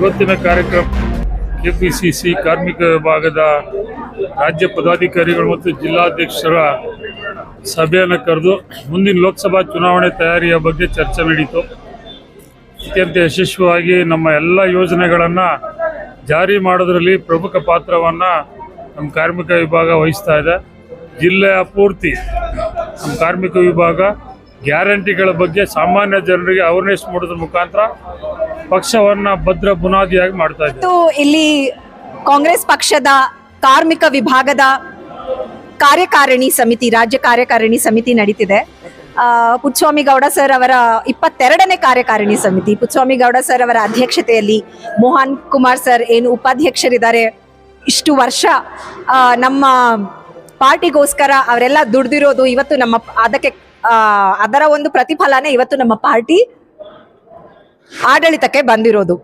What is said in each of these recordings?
ಇವತ್ತಿನ ಕಾರ್ಯಕ್ರಮ ಕೆಪಿಸಿಸಿ ಕಾರ್ಮಿಕ ವಿಭಾಗದ ರಾಜ್ಯ ಪದಾಧಿಕಾರಿಗಳು ಮತ್ತು ಜಿಲ್ಲಾಧ್ಯಕ್ಷರ ಸಭೆಯನ್ನು ಕರೆದು ಮುಂದಿನ ಲೋಕಸಭಾ ಚುನಾವಣೆ ತಯಾರಿಯ ಬಗ್ಗೆ ಚರ್ಚೆ ನಡೀತು. ಅತ್ಯಂತ ಯಶಸ್ವಿಯಾಗಿ ನಮ್ಮ ಎಲ್ಲ ಯೋಜನೆಗಳನ್ನು ಜಾರಿ ಮಾಡೋದರಲ್ಲಿ ಪ್ರಮುಖ ಪಾತ್ರವನ್ನು ನಮ್ಮ ಕಾರ್ಮಿಕ ವಿಭಾಗ ವಹಿಸ್ತಾ ಇದೆ. ಜಿಲ್ಲೆಯ ಪೂರ್ತಿ ನಮ್ಮ ಕಾರ್ಮಿಕ ವಿಭಾಗ ಗ್ಯಾರಂಟಿಗಳ ಬಗ್ಗೆ ಸಾಮಾನ್ಯ ಜನರಿಗೆ ಅವೇರ್ನೆಸ್ ಮಾಡೋದ್ರ ಮುಖಾಂತರ ಪಕ್ಷವನ್ನ ಭದ್ರ ಬುನಾದಿಯಾಗಿ ಮಾಡ್ತಾ ಇದ್ದಾರೆ. ಇಲ್ಲಿ ಕಾಂಗ್ರೆಸ್ ಪಕ್ಷದ ಕಾರ್ಮಿಕ ವಿಭಾಗದ ಕಾರ್ಯಕಾರಿಣಿ ಸಮಿತಿ ರಾಜ್ಯ ಕಾರ್ಯಕಾರಿಣಿ ಸಮಿತಿ ನಡೀತಿದೆ. ಆ, ಪುಟ್ಟಸ್ವಾಮಿ ಗೌಡ ಸರ್ ಅವರ ಇಪ್ಪತ್ತೆರಡನೇ ಕಾರ್ಯಕಾರಿಣಿ ಸಮಿತಿ. ಪುಟ್ಟಸ್ವಾಮಿ ಗೌಡ ಸರ್ ಅವರ ಅಧ್ಯಕ್ಷತೆಯಲ್ಲಿ ಮೋಹನ್ ಕುಮಾರ್ ಸರ್ ಏನು ಉಪಾಧ್ಯಕ್ಷರಿದ್ದಾರೆ. ಇಷ್ಟು ವರ್ಷ ನಮ್ಮ ಪಾರ್ಟಿಗೋಸ್ಕರ ಅವರೆಲ್ಲ ದುಡ್ದಿರೋದು ಇವತ್ತು ನಮ್ಮ ಅದಕ್ಕೆ ಅದರ ಒಂದು ಪ್ರತಿಫಲನೇ ಇವತ್ತು ನಮ್ಮ ಪಾರ್ಟಿ ಆಡಳಿತಕ್ಕೆ ಬಂದಿರೋದು.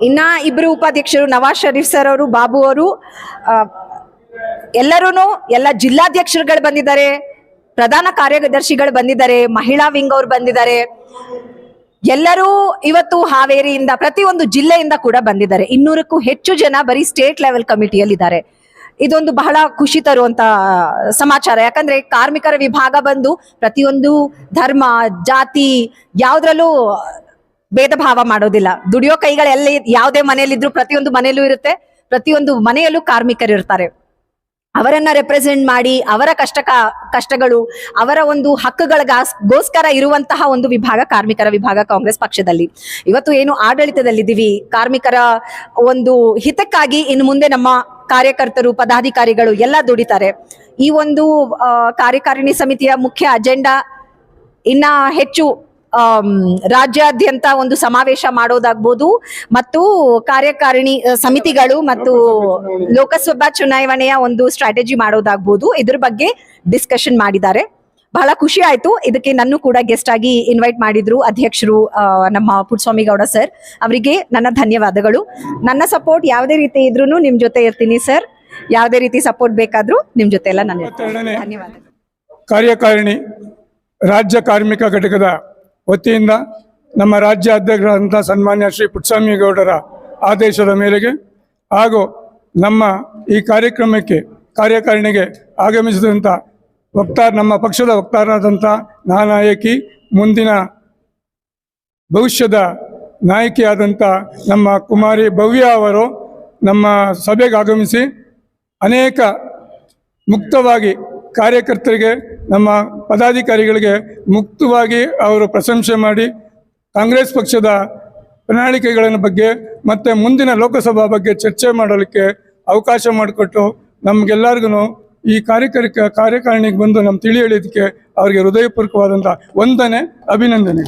ಇನ್ನ ಇಬ್ರು ಉಪಾಧ್ಯಕ್ಷರು ನವಾಜ್ ಶರೀಫ್ ಸರ್ ಅವರು, ಬಾಬು ಅವರು ಎಲ್ಲರೂ ಎಲ್ಲ ಜಿಲ್ಲಾಧ್ಯಕ್ಷರುಗಳು ಬಂದಿದ್ದಾರೆ, ಪ್ರಧಾನ ಕಾರ್ಯದರ್ಶಿಗಳು ಬಂದಿದ್ದಾರೆ, ಮಹಿಳಾ ವಿಂಗ್ ಅವರು ಬಂದಿದ್ದಾರೆ. ಎಲ್ಲರೂ ಇವತ್ತು ಹಾವೇರಿಯಿಂದ ಪ್ರತಿಯೊಂದು ಜಿಲ್ಲೆಯಿಂದ ಕೂಡ ಬಂದಿದ್ದಾರೆ. ಇನ್ನೂರಕ್ಕೂ ಹೆಚ್ಚು ಜನ ಬರೀ ಸ್ಟೇಟ್ ಲೆವೆಲ್ ಕಮಿಟಿಯಲ್ಲಿ ಇದ್ದಾರೆ ಇದೊಂದು ಬಹಳ ಖುಷಿ ತರುವಂತ ಸಮಾಚಾರ. ಯಾಕಂದ್ರೆ ಕಾರ್ಮಿಕರ ವಿಭಾಗ ಬಂದು ಪ್ರತಿಯೊಂದು ಧರ್ಮ, ಜಾತಿ ಯಾವ್ದ್ರಲ್ಲೂ ಭೇದ ಭಾವ ಮಾಡೋದಿಲ್ಲ. ದುಡಿಯೋ ಕೈಗಳು ಎಲ್ಲಿ ಯಾವುದೇ ಮನೆಯಲ್ಲಿದ್ರು ಪ್ರತಿಯೊಂದು ಮನೆಯಲ್ಲೂ ಇರುತ್ತೆ. ಪ್ರತಿಯೊಂದು ಮನೆಯಲ್ಲೂ ಕಾರ್ಮಿಕರು ಇರ್ತಾರೆ. ಅವರನ್ನ ರೆಪ್ರೆಸೆಂಟ್ ಮಾಡಿ, ಅವರ ಕಷ್ಟ ಕಷ್ಟಗಳು, ಅವರ ಒಂದು ಹಕ್ಕುಗಳಿಗೋಸ್ಕರ ಇರುವಂತಹ ಒಂದು ವಿಭಾಗ ಕಾರ್ಮಿಕರ ವಿಭಾಗ ಕಾಂಗ್ರೆಸ್ ಪಕ್ಷದಲ್ಲಿ. ಇವತ್ತು ಏನು ಆಡಳಿತದಲ್ಲಿದ್ದೀವಿ. ಕಾರ್ಮಿಕರ ಒಂದು ಹಿತಕ್ಕಾಗಿ ಇನ್ನು ಮುಂದೆ ನಮ್ಮ ಕಾರ್ಯಕರ್ತರು ಪದಾಧಿಕಾರಿಗಳು ಎಲ್ಲ ದುಡಿತಾರೆ. ಈ ಒಂದು ಕಾರ್ಯಕಾರಿಣಿ ಸಮಿತಿಯ ಮುಖ್ಯ ಅಜೆಂಡಾ ಇನ್ನ ಹೆಚ್ಚು ರಾಜ್ಯಾದ್ಯಂತ ಒಂದು ಸಮಾವೇಶ ಮಾಡೋದಾಗ್ಬೋದು ಮತ್ತು ಕಾರ್ಯಕಾರಿಣಿ ಸಮಿತಿಗಳು ಮತ್ತು ಲೋಕಸಭಾ ಚುನಾವಣೆಯ ಒಂದು ಸ್ಟ್ರಾಟಜಿ ಮಾಡೋದಾಗ್ಬೋದು. ಇದ್ರ ಬಗ್ಗೆ ಡಿಸ್ಕಷನ್ ಮಾಡಿದ್ದಾರೆ. ಬಹಳ ಖುಷಿ ಆಯ್ತು. ಇದಕ್ಕೆ ನನ್ನ ಕೂಡ ಗೆಸ್ಟ್ ಆಗಿ ಇನ್ವೈಟ್ ಮಾಡಿದ್ರು ಅಧ್ಯಕ್ಷರು ನಮ್ಮ ಪುಟ್ಸ್ವಾಮಿ ಗೌಡ ಸರ್ ಅವರಿಗೆ ನನ್ನ ಧನ್ಯವಾದಗಳು. ನನ್ನ ಸಪೋರ್ಟ್ ಯಾವುದೇ ರೀತಿ ಇದ್ರೂ ನಿಮ್ ಜೊತೆ ಇರ್ತೀನಿ ಸರ್ ಯಾವುದೇ ರೀತಿ ಸಪೋರ್ಟ್ ಬೇಕಾದ್ರೂ ನಿಮ್ ಜೊತೆ ಎಲ್ಲ ನಾನು. ಧನ್ಯವಾದ ಕಾರ್ಯಕಾರಿಣಿ ರಾಜ್ಯ ಕಾರ್ಮಿಕ ಘಟಕದ ವತಿಯಿಂದ ನಮ್ಮ ರಾಜ್ಯ ಅಧ್ಯಕ್ಷರಾದಂಥ ಸನ್ಮಾನ್ಯ ಶ್ರೀ ಪುಟ್ಸ್ವಾಮಿ ಗೌಡರ ಆದೇಶದ ಮೇರೆಗೆ ಹಾಗೂ ನಮ್ಮ ಈ ಕಾರ್ಯಕ್ರಮಕ್ಕೆ ಕಾರ್ಯಕಾರಿಣಿಗೆ ಆಗಮಿಸಿದಂಥ ವಕ್ತಾರ, ನಮ್ಮ ಪಕ್ಷದ ವಕ್ತಾರರಾದಂಥ ನಾನಾಯಕಿ ಮುಂದಿನ ಭವಿಷ್ಯದ ನಾಯಕಿಯಾದಂಥ ನಮ್ಮ ಕುಮಾರಿ ಭವ್ಯ ಅವರು ನಮ್ಮ ಸಭೆಗೆ ಆಗಮಿಸಿ ಅನೇಕ ಮುಕ್ತವಾಗಿ ಕಾರ್ಯಕರ್ತರಿಗೆ, ನಮ್ಮ ಪದಾಧಿಕಾರಿಗಳಿಗೆ ಮುಕ್ತವಾಗಿ ಅವರು ಪ್ರಶಂಸೆ ಮಾಡಿ ಕಾಂಗ್ರೆಸ್ ಪಕ್ಷದ ಪ್ರಣಾಳಿಕೆಗಳ ಬಗ್ಗೆ ಮತ್ತು ಮುಂದಿನ ಲೋಕಸಭಾ ಬಗ್ಗೆ ಚರ್ಚೆ ಮಾಡಲಿಕ್ಕೆ ಅವಕಾಶ ಮಾಡಿಕೊಟ್ಟು ನಮಗೆಲ್ಲರಿಗೂ ಈ ಕಾರ್ಯಕರ್ಕ ಕಾರ್ಯಕಾರಿಣಿಗೆ ಬಂದು ನಮ್ಮ ತಿಳಿ ಹೇಳಿದ್ದಕ್ಕೆ ಅವರಿಗೆ ಹೃದಯಪೂರ್ವಕವಾದಂಥ ವಂದನೆ ಅಭಿನಂದನೆ